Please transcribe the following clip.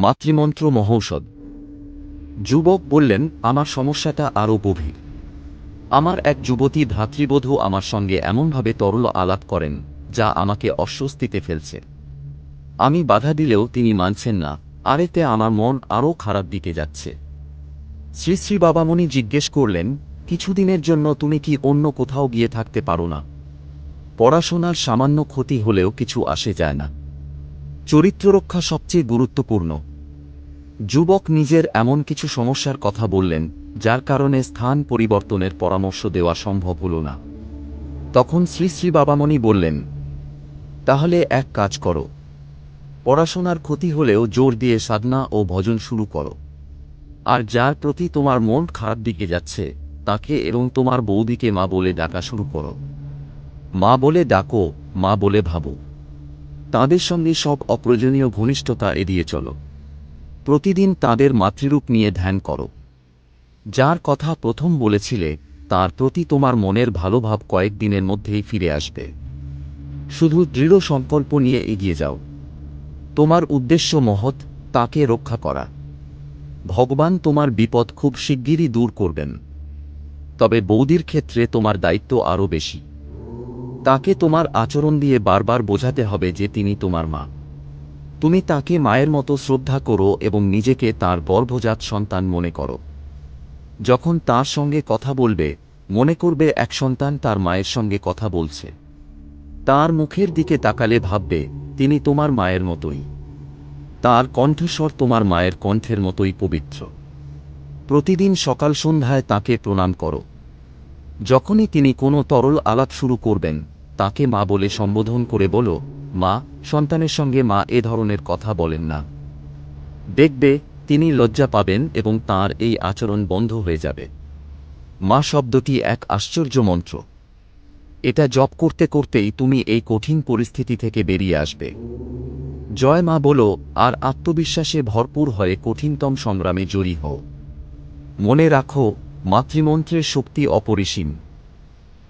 মাতৃমন্ত্র মহৌষধ। যুবক বললেন, আমার সমস্যাটা আরও গভীর। আমার এক যুবতী ভ্রাতৃবধূ আমার সঙ্গে এমনভাবে তরল আলাপ করেন, যা আমাকে অস্বস্তিতে ফেলছে। আমি বাধা দিলেও তিনি মানছেন না, আরেতে আমার মন আরও খারাপ দিকে যাচ্ছে। শ্রী শ্রী বাবামণি জিজ্ঞেস করলেন, কিছুদিনের জন্য তুমি কি অন্য কোথাও গিয়ে থাকতে পারো না? পড়াশোনার সামান্য ক্ষতি হলেও কিছু আসে যায় না। চরিত্র রক্ষা সবচেয়ে গুরুত্বপূর্ণ। যুবক নিজের এমন কিছু সমস্যার কথা বললেন, যার কারণে স্থান পরিবর্তনের পরামর্শ দেওয়া সম্ভব হল না। তখন শ্রী শ্রী বাবামণি বললেন, তাহলে এক কাজ করো। পড়াশোনার ক্ষতি হলেও জোর দিয়ে সাধনা ও ভজন শুরু করো। আর যার প্রতি তোমার মন খারাপ দিকে যাচ্ছে, তাকে এবং তোমার বৌদিকে মা বলে ডাকা শুরু করো। মা বলে ডাকো, মা বলে ভাবো। তাদের সঙ্গে সব অপ্রয়োজনীয় ঘনিষ্ঠতা এড়িয়ে চলো। প্রতিদিন তাদের মাতৃরূপ নিয়ে ধ্যান করো। যার কথা প্রথম বলেছিলে, তার প্রতি তোমার মনের ভালো ভাব কয়েকদিনের মধ্যেই ফিরে আসবে। শুধু দৃঢ় সংকল্প নিয়ে এগিয়ে যাও। তোমার উদ্দেশ্য মহৎ, তাকে রক্ষা করা। ভগবান তোমার বিপদ খুব শিগগিরই দূর করবেন। তবে বৌদির ক্ষেত্রে তোমার দায়িত্ব আরও বেশি। তাকে তোমার আচরণ দিয়ে বারবার বোঝাতে হবে যে তিনি তোমার মা। তুমি তাকে মায়ের মতো শ্রদ্ধা করো এবং নিজেকে তার গর্ভজাত সন্তান মনে করো। যখন তার সঙ্গে কথা বলবে, মনে করবে এক সন্তান তার মায়ের সঙ্গে কথা বলছে। তার মুখের দিকে তাকালে ভাববে, তিনি তোমার মায়ের মতোই। তার কণ্ঠস্বর তোমার মায়ের কণ্ঠের মতোই পবিত্র। প্রতিদিন সকাল সন্ধ্যায় তাকে প্রণাম করো। যখনই তিনি কোনো তরল আলাপ শুরু করবেন, তাকে মা বলে সম্বোধন করে বলো মা, সন্তানের সঙ্গে মা এ ধরনের কথা বলেন না। দেখবে, তিনি লজ্জা পাবেন এবং তার এই আচরণ বন্ধ হয়ে যাবে। মা শব্দটি এক আশ্চর্য মন্ত্র। এটা জপ করতে করতেই তুমি এই কঠিন পরিস্থিতি থেকে বেরিয়ে আসবে। জয় মা বলো, আর আত্মবিশ্বাসে ভরপুর হয়ে কঠিনতম সংগ্রামে জড়ি হও। মনে রাখো, মাতৃমন্ত্রের শক্তি অপরিসীম।